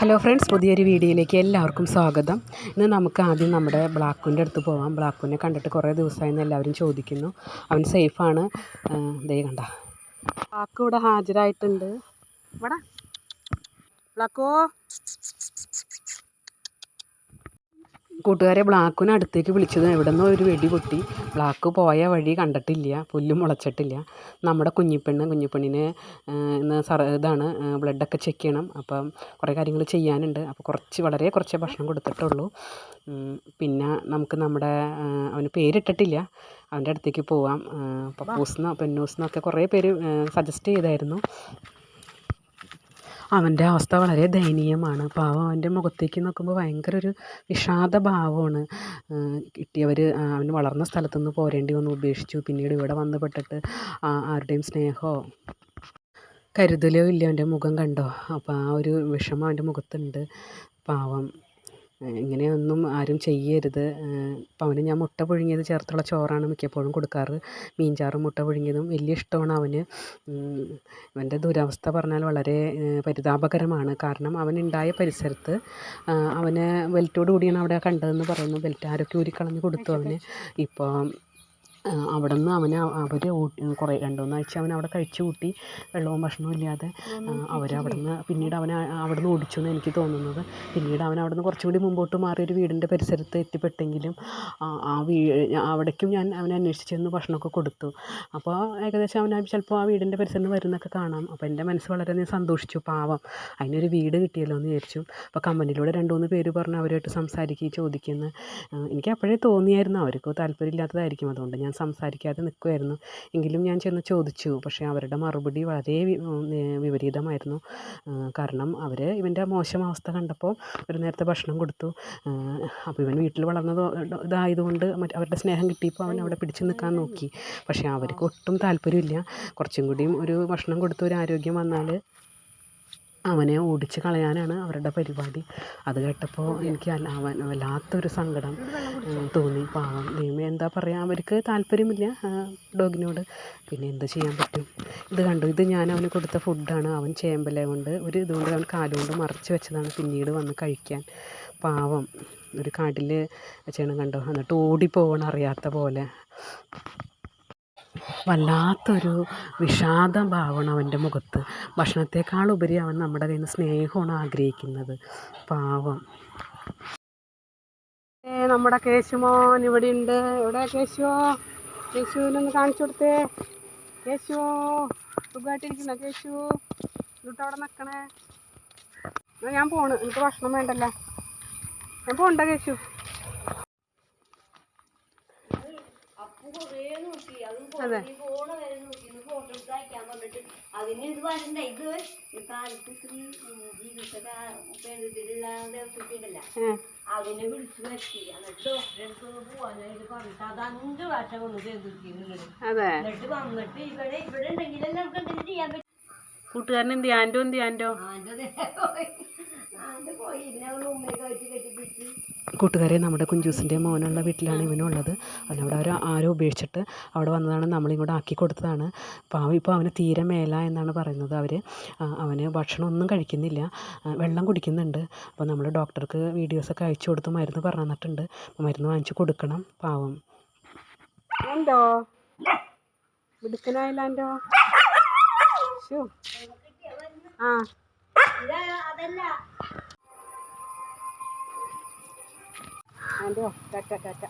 Hello friends പുതിയൊരു വീഡിയോയിലേക്ക് എല്ലാവർക്കും സ്വാഗതം. ഇന്ന് നമുക്ക് ആദ്യം നമ്മുടെ ബ്ലാക്കുവിന്റെ അടുത്ത് പോവാം. ബ്ലാക്കുവിനെ കണ്ടിട്ട് കുറേ ദിവസമായെന്ന് എല്ലാവരും ചോദിക്കുന്നു. അവൻ സേഫാണ്. ദേ കണ്ട. ബ്ലാക്ക് ഇവിടെ ഹാജരായിട്ടുണ്ട്. ഇവിടെ ബ്ലാക്കോ? കൂട്ടുകാരെ ബ്ലാക്കിനെ അടുത്തേക്ക് വിളിച്ചത് എവിടെ നിന്നോ ഒരു വെടി പൊട്ടി. ബ്ലാക്ക് പോയ വഴി കണ്ടിട്ടില്ല പുല്ല് മുളച്ചിട്ടില്ല. നമ്മുടെ കുഞ്ഞിപ്പെണ്ണ് കുഞ്ഞിപ്പെണ്ണിനെ ഇന്ന് സർ ഇതാണ് ബ്ലഡൊക്കെ ചെക്ക് ചെയ്യണം. അപ്പം കുറേ കാര്യങ്ങൾ ചെയ്യാനുണ്ട്. അപ്പോൾ കുറച്ച് വളരെ കുറച്ച് ഭക്ഷണം കൊടുത്തിട്ടുള്ളൂ. പിന്നെ നമുക്ക് നമ്മുടെ അവന് പേരിട്ടിട്ടില്ല. അവന്റെ അടുത്തേക്ക് പോവാം. പപ്പൂസ്ന്നോ പെന്നൂസ്ന്നൊക്കെ കുറേ പേര് സജസ്റ്റ് ചെയ്തായിരുന്നു. അവന്റെ അവസ്ഥ വളരെ ദയനീയമാണ്. പാവം അവന്റെ മുഖത്തേക്ക് നോക്കുമ്പോൾ ഭയങ്കര ഒരു വിഷാദ ഭാവമാണ് കിട്ടിയവർ അവന് വളർന്ന സ്ഥലത്തു നിന്ന് പോരേണ്ടി വന്നു ഉപേക്ഷിച്ചു. പിന്നീട് ഇവിടെ വന്ന് പെട്ടിട്ട് ആ- ആരുടെയും സ്നേഹമോ കരുതലോ ഇല്ല. അവന്റെ മുഖം കണ്ടോ? അപ്പോൾ ആ ഒരു വിഷമം അവന്റെ മുഖത്തുണ്ട്. പാവം ഇങ്ങനെയൊന്നും ആരും ചെയ്യരുത്. ഇപ്പം അവന് ഞാൻ മുട്ട പുഴുങ്ങിയത് ചേർത്തുള്ള ചോറാണ് മിക്കപ്പോഴും കൊടുക്കാറ്. മീൻചാറും മുട്ട പുഴുങ്ങിയതും വലിയ ഇഷ്ടമാണ് അവന്. അവന്റെ ദുരവസ്ഥ പറഞ്ഞാൽ വളരെ പരിതാപകരമാണ്. കാരണം അവനുണ്ടായ പരിസരത്ത് അവനെ അവന് ബെൽറ്റോട് കൂടിയാണ് അവിടെ കണ്ടതെന്ന് പറയുന്നു. ബെൽറ്റ് ആരൊക്കെ ഊരിക്കളഞ്ഞ് കൊടുത്തു അവന്. ഇപ്പോൾ അവിടെ നിന്ന് അവന് അവർ കുറേ രണ്ട് മൂന്നാഴ്ച അവൻ അവിടെ കഴിച്ച് കൂട്ടി വെള്ളവും ഭക്ഷണവും ഇല്ലാതെ അവർ അവിടെ നിന്ന് പിന്നീട് അവനെ അവിടെ നിന്ന് ഓടിച്ചു എന്ന് എനിക്ക് തോന്നുന്നത്. പിന്നീട് അവൻ അവിടെ നിന്ന് കുറച്ചും കൂടി മുമ്പോട്ട് മാറി ഒരു വീടിന്റെ പരിസരത്ത് എത്തിപ്പെട്ടെങ്കിലും ആ- ആ വീ അവിടേക്കും ഞാൻ അവനെ അന്വേഷിച്ച് ചെന്ന് ഭക്ഷണമൊക്കെ കൊടുത്തു. അപ്പോൾ ഏകദേശം അവൻ ചിലപ്പോൾ ആ വീടിന്റെ പരിസരത്ത് വരുന്നൊക്കെ കാണാം. അപ്പോൾ എന്റെ മനസ്സ് വളരെ സന്തോഷിച്ചു. പാവം. അതിനൊരു വീട് കിട്ടിയല്ലോ എന്ന് വിചാരിച്ചു. അപ്പോൾ കമ്പനിയിലൂടെ രണ്ട് മൂന്ന് പേര് പറഞ്ഞ് അവരുമായിട്ട് സംസാരിക്കുകയും ചോദിക്കുന്നു എനിക്ക് അപ്പോഴേ തോന്നിയായിരുന്നു. അവർക്ക് താല്പര്യമില്ലാത്തതായിരിക്കും. അതുകൊണ്ട് ഞാൻ സംസാരിക്കാതെ നിൽക്കുമായിരുന്നു എങ്കിലും ഞാൻ ചെന്ന് ചോദിച്ചു. പക്ഷേ അവരുടെ മറുപടി വളരെ വിപരീതമായിരുന്നു. കാരണം അവർ ഇവന്റെ മോശം അവസ്ഥ കണ്ടപ്പോൾ ഒരു നേരത്തെ ഭക്ഷണം കൊടുത്തു. അപ്പോൾ ഇവൻ വീട്ടിൽ വളർന്നത് ഇതായതുകൊണ്ട് മറ്റ് അവരുടെ സ്നേഹം കിട്ടിയപ്പോൾ അവൻ അവിടെ പിടിച്ചു നിൽക്കാൻ നോക്കി. പക്ഷേ അവർക്ക് ഒട്ടും താല്പര്യമില്ല. കുറച്ചും കൂടിയും ഒരു ഭക്ഷണം കൊടുത്ത് ഒരു ആരോഗ്യം വന്നാൽ അവനെ ഓടിച്ച് കളയാനാണ് അവരുടെ പരിപാടി. അത് കേട്ടപ്പോൾ എനിക്ക് അവൻ വല്ലാത്തൊരു സങ്കടം തോന്നി. പാവം ദൈവമേ എന്താ പറയുക അവർക്ക് താല്പര്യമില്ല ഡോഗിനോട്. പിന്നെ എന്ത് ചെയ്യാൻ പറ്റും? ഇത് കണ്ടു ഇത് ഞാൻ അവന് കൊടുത്ത ഫുഡാണ്. അവൻ ചേമ്പല കൊണ്ട് ഒരു ഇതുകൊണ്ട് അവൻ കാലുകൊണ്ട് മറച്ച് വെച്ചതാണ് പിന്നീട് വന്ന് കഴിക്കാൻ. പാവം ഒരു കാട്ടിൽ വെച്ചാണ് കണ്ടോ എന്നിട്ട് ഓടിപ്പോകണം അറിയാത്ത പോലെ. വല്ലാത്തൊരു വിഷാദ ഭാവമാണ് അവന്റെ മുഖത്ത്. ഭക്ഷണത്തെക്കാളുപരി അവൻ നമ്മുടെ കയ്യിൽ നിന്ന് സ്നേഹമാണ് ആഗ്രഹിക്കുന്നത്. പാവം. നമ്മുടെ കേശുമോൻ ഇവിടെ ഉണ്ട് ഇവിടെ കേശുവോ കേശുവിനൊന്ന് കാണിച്ചു കൊടുത്തേ. കേശുവോ സുഖമായിട്ടിരിക്കുന്ന കേശു? എന്നിട്ട് അവിടെ നിൽക്കണേ. ഞാൻ പോണ്. എനിക്ക് ഭക്ഷണം വേണ്ടല്ലോ. ഞാൻ പോണ്ട കേശു അതെ അതിന് ഇത് വരണ്ട ഇത് കാലത്ത് ശ്രീ ജീവിതത്തിലുള്ള ദേവസ്വത്തിണ്ടല്ല ഏ അതിനെ വിളിച്ചു വരുത്തി. എന്നിട്ട് ഡോക്ടറെ അടുത്ത് ഒന്ന് പോവാനായിട്ട് പറഞ്ഞിട്ട് അത് അഞ്ച് പ്രാവശ്യം ഒന്ന് ചെയ്തിരിക്കുന്നത് അതെ. എന്നിട്ട് വന്നിട്ട് ഇവിടെ ഇവിടെ ഉണ്ടെങ്കിലല്ലേ നമുക്ക് എന്തെങ്കിലും ചെയ്യാൻ പറ്റും. കൂട്ടുകാരൻ എന്ത് ആന്റോ എന്ത് ആന്റെ പോയി. ഇതിനെ അവൾ കെട്ടിപ്പിടിച്ച്. കൂട്ടുകാരെ നമ്മുടെ കുഞ്ചൂസിന്റെ മോനുള്ള വീട്ടിലാണ് ഇവനുള്ളത്. അവനവിടെ അവർ ആരോ ഉപേക്ഷിച്ചിട്ട് അവിടെ വന്നതാണ് നമ്മളിങ്ങോട്ട് ആക്കി കൊടുത്തതാണ്. പാവം ഇപ്പോൾ അവന് തീരെ മേല എന്നാണ് പറയുന്നത് അവർ അവന് ഭക്ഷണം ഒന്നും കഴിക്കുന്നില്ല വെള്ളം കുടിക്കുന്നുണ്ട്. അപ്പോൾ നമ്മൾ ഡോക്ടർക്ക് വീഡിയോസൊക്കെ അയച്ചു കൊടുത്ത് മരുന്ന് പറഞ്ഞു മരുന്ന് വാങ്ങിച്ചു കൊടുക്കണം പാവം. എന്തോ? മിടുക്കനായില്ലോ ആ. ഇതാ അതല്ല ആന്റോ ടാറ്റ ടാറ്റ